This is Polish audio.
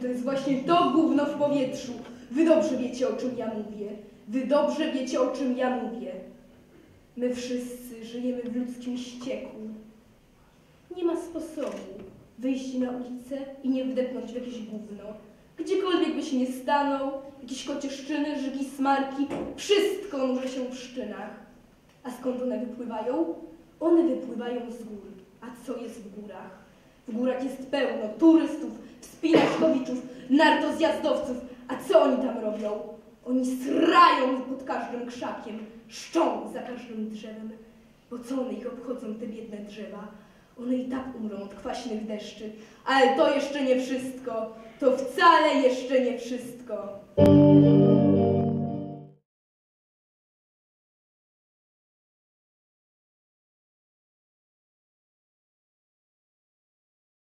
to jest właśnie to gówno w powietrzu. Wy dobrze wiecie, o czym ja mówię. Wy dobrze wiecie, o czym ja mówię. My wszyscy żyjemy w ludzkim ścieku. Nie ma sposobu wyjść na ulicę i nie wdepnąć w jakieś gówno. Gdziekolwiek byś nie stanął, jakieś kocieszczyny, żygi, smarki, wszystko nurze się w szczynach. A skąd one wypływają? One wypływają z gór. A co jest w górach? W górach jest pełno turystów, wspinaczkowiczów, nartozjazdowców. A co oni tam robią? Oni srają pod każdym krzakiem, szczą za każdym drzewem. Bo co one ich obchodzą, te biedne drzewa? One i tak umrą od kwaśnych deszczy. Ale to jeszcze nie wszystko. To wcale jeszcze nie wszystko.